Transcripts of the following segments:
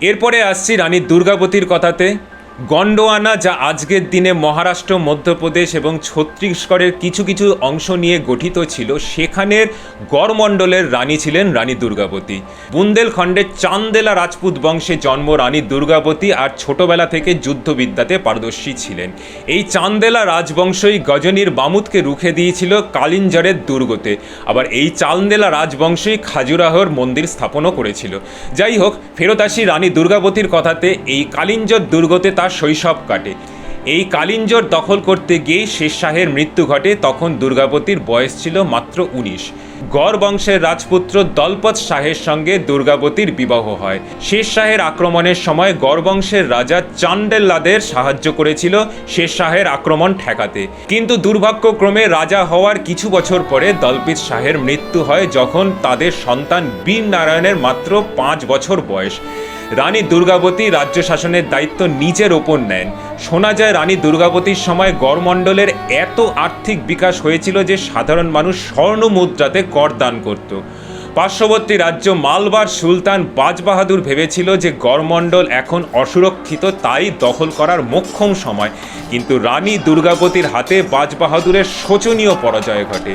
এরপরে আসছি রানী দুর্গাবতীর কথাতে। গন্ডোয়ানা, যা আজকের দিনে মহারাষ্ট্র, মধ্যপ্রদেশ এবং ছত্তিশগড়ের কিছু কিছু অংশ নিয়ে গঠিত ছিল, সেখানের গড়মণ্ডলের রানী ছিলেন রানী দুর্গাবতী। বুন্দেলখণ্ডের চান্দেলা রাজপুত বংশে জন্ম রানী দুর্গাবতী আর ছোটবেলা থেকে যুদ্ধবিদ্যাতে পারদর্শী ছিলেন। এই চান্দেলা রাজবংশই গজনীর বামুদকে রুখে দিয়েছিল কালিঞ্জরের দুর্গতে। আবার এই চান্দেলা রাজবংশই খাজুরাহর মন্দির স্থাপনও করেছিল। যাই হোক ফেরত আসি রানী দুর্গাবতীর কথাতে এই কালিঞ্জর দুর্গতে তার শৈশব কাটে। এই কালিঞ্জর দখল করতে গিয়ে শেষ শাহের মৃত্যু ঘটে, তখন দুর্গাবতীর বয়স ছিল মাত্র উনিশ। গড় বংশের রাজপুত্র দলপত শাহের সঙ্গে দুর্গাবতীর বিবাহ হয়। শেষ শাহের আক্রমণের সময় গড় বংশের রাজা চান্ডেল্লাদের সাহায্য করেছিল শেষ শাহের আক্রমণ ঠেকাতে। কিন্তু দুর্ভাগ্যক্রমে রাজা হওয়ার কিছু বছর পরে দলপিত শাহের মৃত্যু হয়, যখন তাদের সন্তান বীর নারায়ণের মাত্র পাঁচ বছর বয়স। রানী দুর্গাবতী রাজ্য শাসনের দায়িত্ব নিজের ওপর নেন। শোনা যায় রানী দুর্গাবতীর সময় গড়মণ্ডলের এত আর্থিক বিকাশ হয়েছিল যে সাধারণ মানুষ স্বর্ণ মুদ্রাতে কর দান করত। পার্শ্ববর্তী রাজ্য মালবার সুলতান বাজবাহাদুর ভেবেছিল যে গড়মণ্ডল এখন অসুরক্ষিত, তাই দখল করার মোক্ষম সময়। কিন্তু রানী দুর্গাবতীর হাতে বাজবাহাদুরের শোচনীয় পরাজয় ঘটে।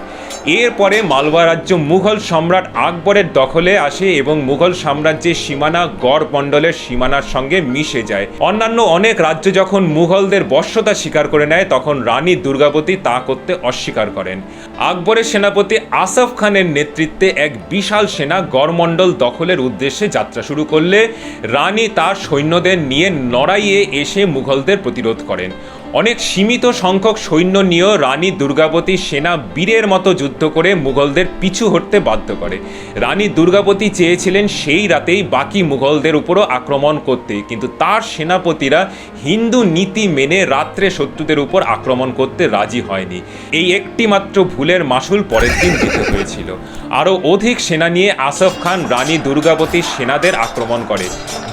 এরপরে মালবা রাজ্য মুঘল সম্রাট আকবরের দখলে আসে এবং মুঘল সাম্রাজ্যের সীমানা গড় মণ্ডলের সীমানার সঙ্গে মিশে যায়। অন্যান্য অনেক রাজ্য যখন মুঘলদের বশ্যতা স্বীকার করে নেয়, তখন রানী দুর্গাবতী তা করতে অস্বীকার করেন। আকবরের সেনাপতি আসফ খানের নেতৃত্বে এক বিশাল সেনা গড়মণ্ডল দখলের উদ্দেশ্যে যাত্রা শুরু করলে রানী তার সৈন্যদের নিয়ে নড়াইয়ে এসে মুঘলদের প্রতিরোধ করেন। অনেক সীমিত সংখ্যক সৈন্য নিয়েও রানী দুর্গাবতী সেনা বীরের মতো যুদ্ধ করে মুঘলদের পিছু হটতে বাধ্য করে। রানী দুর্গাবতী চেয়েছিলেন সেই রাতেই বাকি মুঘলদের উপরও আক্রমণ করতে, কিন্তু তার সেনাপতিরা হিন্দু নীতি মেনে রাত্রে শত্রুদের উপর আক্রমণ করতে রাজি হয়নি। এই একটি মাত্র ভুলের মাসুল পরের দিন দিতে হয়েছিল। আরও অধিক সেনা নিয়ে আসফ খান রানী দুর্গাবতীর সেনাদের আক্রমণ করে।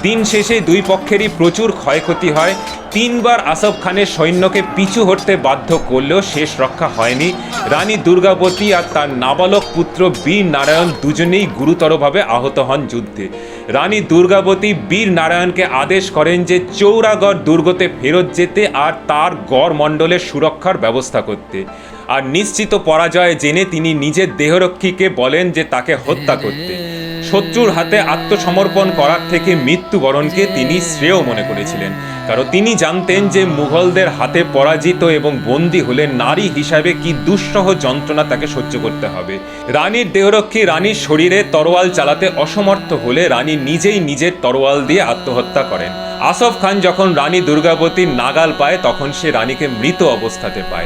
দিন শেষে দুই পক্ষেরই প্রচুর ক্ষয়ক্ষতি হয়। তিনবার আসফ খানের সৈন্যকে পিছু হটতে বাধ্য করলেও শেষ রক্ষা হয়নি। রানী দুর্গাবতী আর তার নাবালক পুত্র বীর নারায়ণ দুজনেই গুরুতরভাবে আহত হন যুদ্ধে। রানী দুর্গাবতী বীর নারায়ণকে আদেশ করেন যে চৌরাগড় দুর্গতে ফেরত যেতে আর তার গড় মণ্ডলের সুরক্ষার ব্যবস্থা করতে। আর নিশ্চিত পরাজয় জেনে তিনি নিজের দেহরক্ষীকে বলেন যে তাকে হত্যা করতে। শত্রুর হাতে আত্মসমর্পণ করার থেকে মৃত্যুবরণকে তিনি শ্রেয় মনে করেছিলেন। কারণ তিনি জানতেন যে মুঘলদের হাতে পরাজিত এবং বন্দী হলে নারী হিসাবে কি দুঃসহ যন্ত্রণা তাকে সহ্য করতে হবে। রানীর দেহরক্ষী রানীর শরীরে তরোয়াল চালাতে অসমর্থ হলে রানী নিজেই নিজের তরোয়াল দিয়ে আত্মহত্যা করেন। আসফ খান যখন রানী দুর্গাবতীর নাগাল পায়, তখন সে রানীকে মৃত অবস্থাতে পায়।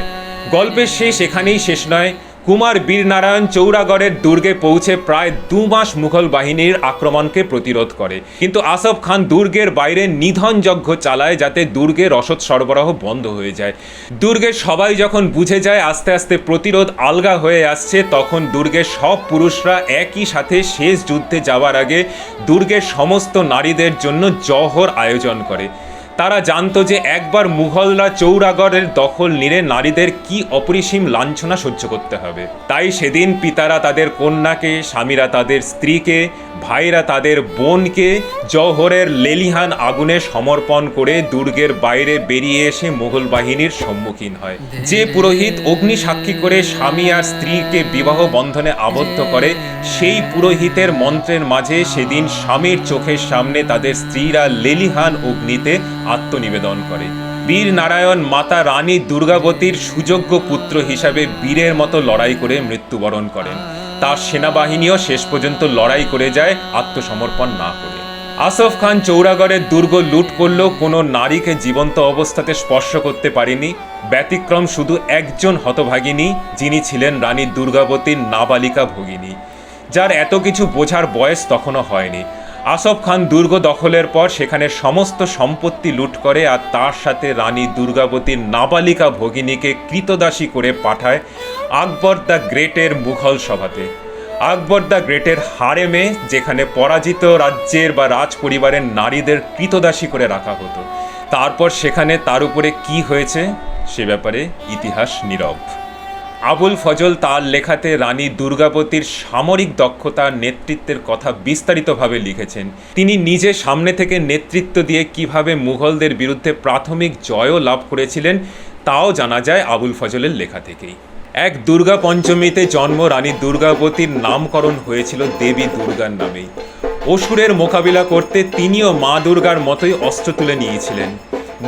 গল্পের শেষ এখানেই শেষ নয়। কুমার বীরনারায়ণ চৌরাগড়ের দুর্গে পৌঁছে প্রায় দু মাস মুঘল বাহিনীর আক্রমণকে প্রতিরোধ করে। কিন্তু আসফ খান দুর্গের বাইরে নিধন যজ্ঞ চালায় যাতে দুর্গে রসদ সরবরাহ বন্ধ হয়ে যায়। দুর্গের সবাই যখন বুঝে যায়, আস্তে আস্তে প্রতিরোধ আলগা হয়ে আসছে, তখন দুর্গের সব পুরুষরা একই সাথে শেষ যুদ্ধে যাওয়ার আগে দুর্গের সমস্ত নারীদের জন্য জহর আয়োজন করে। তারা জানতো যে একবার মুঘলরা চৌরাগড়ের দখল নিলে নারীদের কি অপরিসীম লাঞ্ছনা সহ্য করতে হবে। তাই সেদিন পিতারা তাদের কন্যাকে স্বামীরা তাদের স্ত্রীকে ভাইরা তাদের বোনকে জহরের লেলিহান আগুনে সমর্পণ করে দুর্গের বাইরে বেরিয়ে এসে মুঘল বাহিনীর সম্মুখীন হয়। যে পুরোহিত অগ্নি সাক্ষী করে স্বামী আর স্ত্রীকে বিবাহ বন্ধনে আবদ্ধ করে সেই পুরোহিতের মন্ত্রের মাঝে সেদিন স্বামীর চোখের সামনে তাদের স্ত্রীরা লেলিহান অগ্নিতে আত্মনিবেদন করে। বীর নারায়ণ মাতা রানী দুর্গাবতীর সুযোগ্য পুত্র হিসাবে বীরের মতো লড়াই করে মৃত্যুবরণ করেন। তার সেনাবাহিনীও শেষ পর্যন্ত লড়াই করে যায়, আত্মসমর্পণ না করে। আসফ খান চৌরাগড়ের দুর্গ লুট করলেও কোনো নারীকে জীবন্ত অবস্থাতে স্পর্শ করতে পারেনি। ব্যতিক্রম শুধু একজন হতভাগিনী, যিনি ছিলেন রানী দুর্গাবতীর নাবালিকা ভগিনী। যার এত কিছু বোঝার বয়স তখনও হয়নি। আসফ খান দুর্গ দখলের পর সেখানে সমস্ত সম্পত্তি লুট করে আর তার সাথে রানী দুর্গাবতীর নাবালিকা ভগিনীকে কৃতদাসী করে পাঠায় আকবর দ্য গ্রেটের মুঘল সভাতে। আকবর দ্য গ্রেটের হারেমে, যেখানে পরাজিত রাজ্যের বা রাজ পরিবারের নারীদের কৃতদাসী করে রাখা হতো। তারপর সেখানে তার উপরে কি হয়েছে? সে ব্যাপারে ইতিহাস নীরব। আবুল ফজল তার লেখাতে রানী দুর্গাবতীর সামরিক দক্ষতার নেতৃত্বের কথা বিস্তারিতভাবে লিখেছেন। তিনি নিজে সামনে থেকে নেতৃত্ব দিয়ে কীভাবে মুঘলদের বিরুদ্ধে প্রাথমিক জয়ও লাভ করেছিলেন, তাও জানা যায় আবুল ফজলের লেখা থেকেই। এক দুর্গা পঞ্চমীতে জন্ম রানী দুর্গাবতীর নামকরণ হয়েছিল দেবী দুর্গার নামেই। অসুরের মোকাবিলা করতে তিনিও মা দুর্গার মতোই অস্ত্র তুলে নিয়েছিলেন।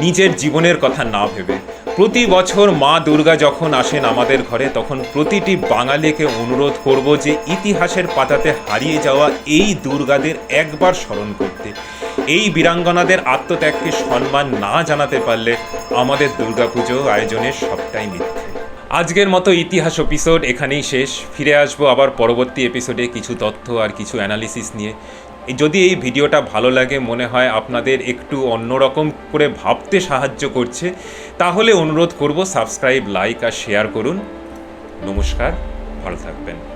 নিজের জীবনের কথা না ভেবে প্রতি বছর মা দুর্গা যখন আসেন আমাদের ঘরে, তখন প্রতিটি বাঙালিকে অনুরোধ করব যে ইতিহাসের পাতাতে হারিয়ে যাওয়া এই দুর্গাদের একবার স্মরণ করতে। এই বীরাঙ্গনাদের আত্মত্যাগকে সম্মান না জানাতে পারলে আমাদের দুর্গাপুজো আয়োজনের সবটাই মিথ্যে। আজকের মতো ইতিহাস এপিসোড এখানেই শেষ। ফিরে আসব আবার পরবর্তী এপিসোডে কিছু তথ্য আর কিছু অ্যানালিসিস নিয়ে। যদি এই ভিডিওটা ভালো লাগে, মনে হয় আপনাদের একটু অন্যরকম করে ভাবতে সাহায্য করছে, তাহলে অনুরোধ করব সাবস্ক্রাইব, লাইক আর শেয়ার করুন। নমস্কার, ভালো থাকবেন।